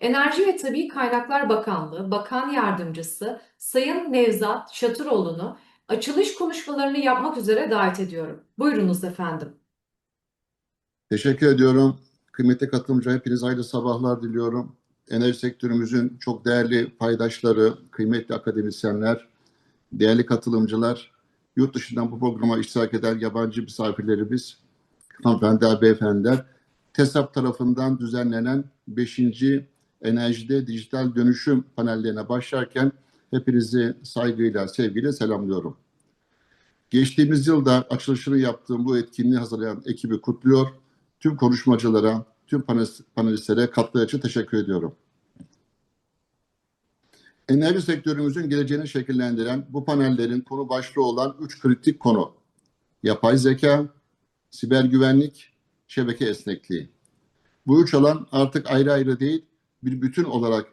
Enerji ve Tabii Kaynaklar Bakanlığı Bakan Yardımcısı Sayın Nevzat Şatıroğlu'nu açılış konuşmalarını yapmak üzere davet ediyorum. Buyurunuz efendim. Teşekkür ediyorum. Kıymetli katılımcı hepinize hayırlı sabahlar diliyorum. Enerji sektörümüzün çok değerli paydaşları, kıymetli akademisyenler, değerli katılımcılar, yurt dışından bu programa iştirak eden yabancı misafirlerimiz, hanımefendiler, beyefendiler, TESAP tarafından düzenlenen 5. Enerjide Dijital Dönüşüm panellerine başlarken hepinizi saygıyla, sevgiyle selamlıyorum. Geçtiğimiz yılda açılışını yaptığım bu etkinliği hazırlayan ekibi kutluyor. Tüm konuşmacılara, tüm panelistlere kattığı için teşekkür ediyorum. Enerji sektörümüzün geleceğini şekillendiren bu panellerin konu başlığı olan üç kritik konu. Yapay zeka, siber güvenlik, şebeke esnekliği. Bu üç alan artık ayrı ayrı değil, bir bütün olarak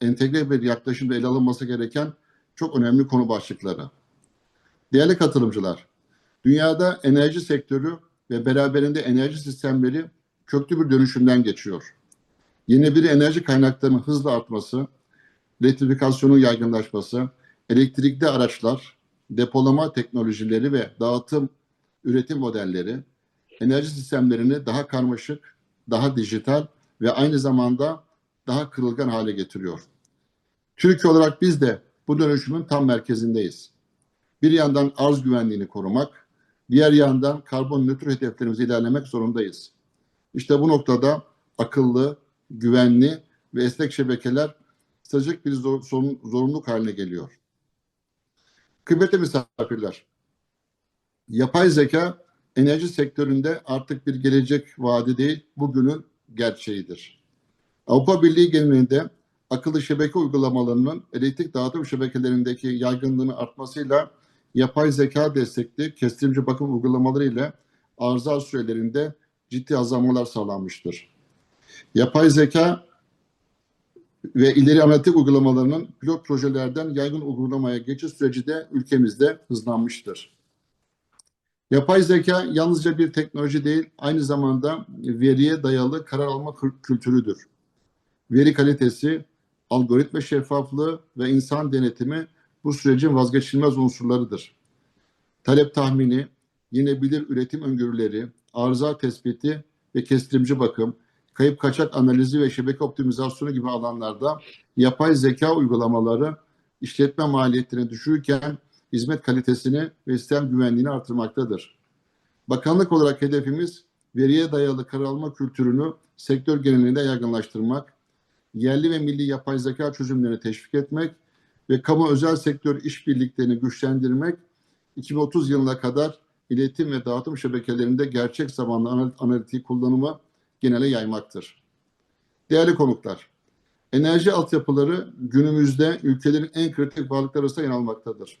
entegre bir yaklaşımda ele alınması gereken çok önemli konu başlıkları. Değerli katılımcılar, dünyada enerji sektörü ve beraberinde enerji sistemleri köklü bir dönüşümden geçiyor. Yeni bir enerji kaynaklarının hızla artması, elektrifikasyonun yaygınlaşması, elektrikli araçlar, depolama teknolojileri ve dağıtım üretim modelleri enerji sistemlerini daha karmaşık, daha dijital ve aynı zamanda daha kırılgan hale getiriyor. Türkiye olarak biz de bu dönüşümün tam merkezindeyiz. Bir yandan arz güvenliğini korumak, diğer yandan karbon nötr hedeflerimize ilerlemek zorundayız. İşte bu noktada akıllı, güvenli ve esnek şebekeler stratejik bir zor, sorun, zorunluluk haline geliyor. Kıymetli misafirler, yapay zeka enerji sektöründe artık bir gelecek vaadi değil, bugünün gerçeğidir. Avrupa Birliği genelinde akıllı şebeke uygulamalarının elektrik dağıtım şebekelerindeki yaygınlığının artmasıyla yapay zeka destekli kestirimci bakım uygulamaları ile arıza sürelerinde ciddi azalmalar sağlanmıştır. Yapay zeka ve ileri analitik uygulamalarının pilot projelerden yaygın uygulamaya geçiş süreci de ülkemizde hızlanmıştır. Yapay zeka yalnızca bir teknoloji değil, aynı zamanda veriye dayalı karar alma kültürüdür. Veri kalitesi, algoritma şeffaflığı ve insan denetimi bu sürecin vazgeçilmez unsurlarıdır. Talep tahmini, yine bilir üretim öngörüleri, arıza tespiti ve kestirimci bakım, kayıp kaçak analizi ve şebeke optimizasyonu gibi alanlarda yapay zeka uygulamaları işletme maliyetlerini düşürürken hizmet kalitesini ve sistem güvenliğini artırmaktadır. Bakanlık olarak hedefimiz veriye dayalı karar alma kültürünü sektör genelinde yaygınlaştırmak, yerli ve milli yapay zeka çözümlerini teşvik etmek ve kamu özel sektör işbirliklerini güçlendirmek 2030 yılına kadar iletim ve dağıtım şebekelerinde gerçek zamanlı analitik kullanımı genele yaymaktır. Değerli konuklar, enerji altyapıları günümüzde ülkelerin en kritik varlıkları arasında yer almaktadır.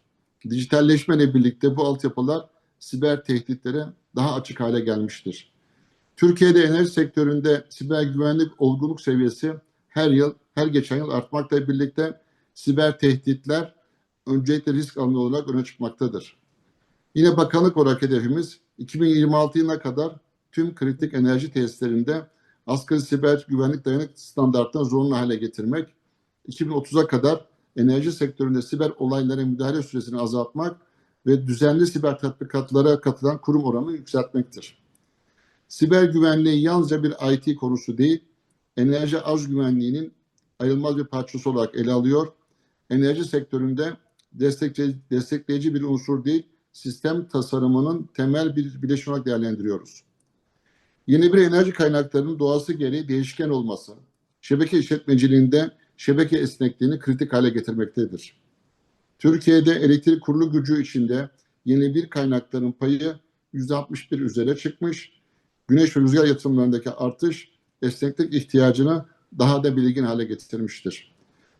Dijitalleşmeyle birlikte bu altyapılar siber tehditlere daha açık hale gelmiştir. Türkiye'de enerji sektöründe siber güvenlik olgunluk seviyesi her yıl, her geçen yıl artmakla birlikte siber tehditler öncelikle risk alanı olarak öne çıkmaktadır. Yine bakanlık olarak hedefimiz 2026 yılına kadar tüm kritik enerji tesislerinde asgari siber güvenlik dayanık standartlarını zorunlu hale getirmek, 2030'a kadar enerji sektöründe siber olaylara müdahale süresini azaltmak ve düzenli siber tatbikatlara katılan kurum oranını yükseltmektir. Siber güvenliği yalnızca bir IT konusu değil, enerji arz güvenliğinin ayrılmaz bir parçası olarak ele alıyor. Enerji sektöründe destekleyici, destekleyici bir unsur değil, sistem tasarımının temel bir bileşen olarak değerlendiriyoruz. Yeni bir enerji kaynaklarının doğası gereği değişken olması, şebeke işletmeciliğinde şebeke esnekliğini kritik hale getirmektedir. Türkiye'de elektrik kurulu gücü içinde yeni bir kaynakların payı %61 üzere çıkmış, güneş ve rüzgar yatırımlarındaki artış esneklik ihtiyacını daha da belirgin hale getirmiştir.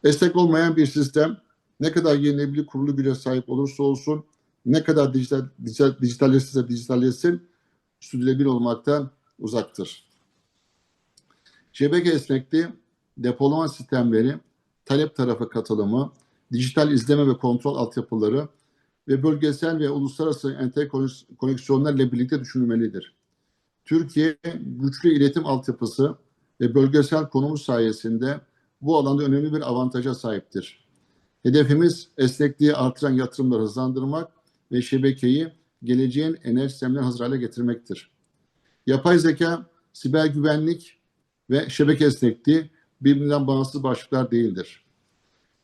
Esnek olmayan bir sistem ne kadar yenilebilir kurulu güce sahip olursa olsun, ne kadar dijital, dijital, dijitalleşirse dijitalleşsin, sürdürülebilir olmaktan uzaktır. Şebeke esnekliği, depolama sistemleri, talep tarafı katılımı, dijital izleme ve kontrol altyapıları ve bölgesel ve uluslararası enterkoneksiyonlarla birlikte düşünülmelidir. Türkiye güçlü iletim altyapısı ve bölgesel konumu sayesinde bu alanda önemli bir avantaja sahiptir. Hedefimiz esnekliği artıran yatırımları hızlandırmak ve şebekeyi geleceğin enerji sistemlerine hazır hale getirmektir. Yapay zeka, siber güvenlik ve şebeke esnekliği birbirinden bağımsız başlıklar değildir.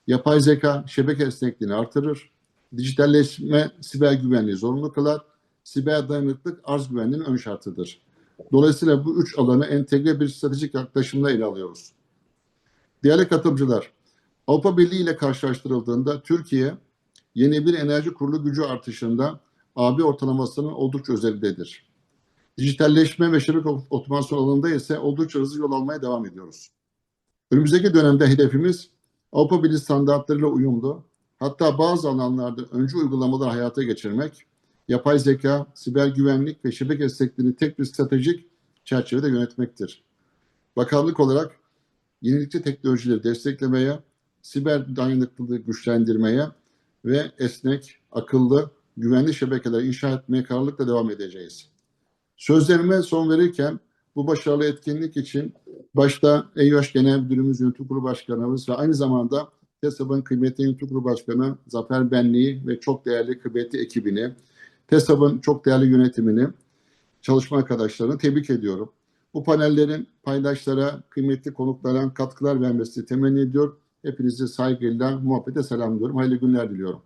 Yapay zeka şebeke esnekliğini artırır. Dijitalleşme siber güvenliği zorunlu kılar. Siber dayanıklılık arz güvenliğinin ön şartıdır. Dolayısıyla bu üç alanı entegre bir stratejik yaklaşımla ele alıyoruz. Değerli katılımcılar, Avrupa Birliği ile karşılaştırıldığında Türkiye yeni bir enerji kurulu gücü artışında AB ortalamasının oldukça üzerindedir. Dijitalleşme ve şebeke otomasyon alanında ise oldukça hızlı yol almaya devam ediyoruz. Önümüzdeki dönemde hedefimiz Avrupa Birliği standartlarıyla uyumlu, hatta bazı alanlarda öncü uygulamalar hayata geçirmek, yapay zeka, siber güvenlik ve şebeke esnekliğini tek bir stratejik çerçevede yönetmektir. Bakanlık olarak yenilikçi teknolojileri desteklemeye, siber dayanıklılığı güçlendirmeye ve esnek, akıllı, güvenli şebekeler inşa etmeye kararlılıkla devam edeceğiz. Sözlerime son verirken bu başarılı etkinlik için başta EYOŞ Genel Müdürümüz Yönetim Kurulu Başkanımız ve aynı zamanda TESAB'ın kıymetli Yönetim Kurulu Başkanı Zafer Benli'yi ve çok değerli kıymetli ekibini, TESAB'ın çok değerli yönetimini, çalışma arkadaşlarını tebrik ediyorum. Bu panellerin paydaşlara, kıymetli konuklara katkılar vermesini temenni ediyor. Hepinizi saygıyla, muhabbete selamlıyorum. Hayırlı günler diliyorum.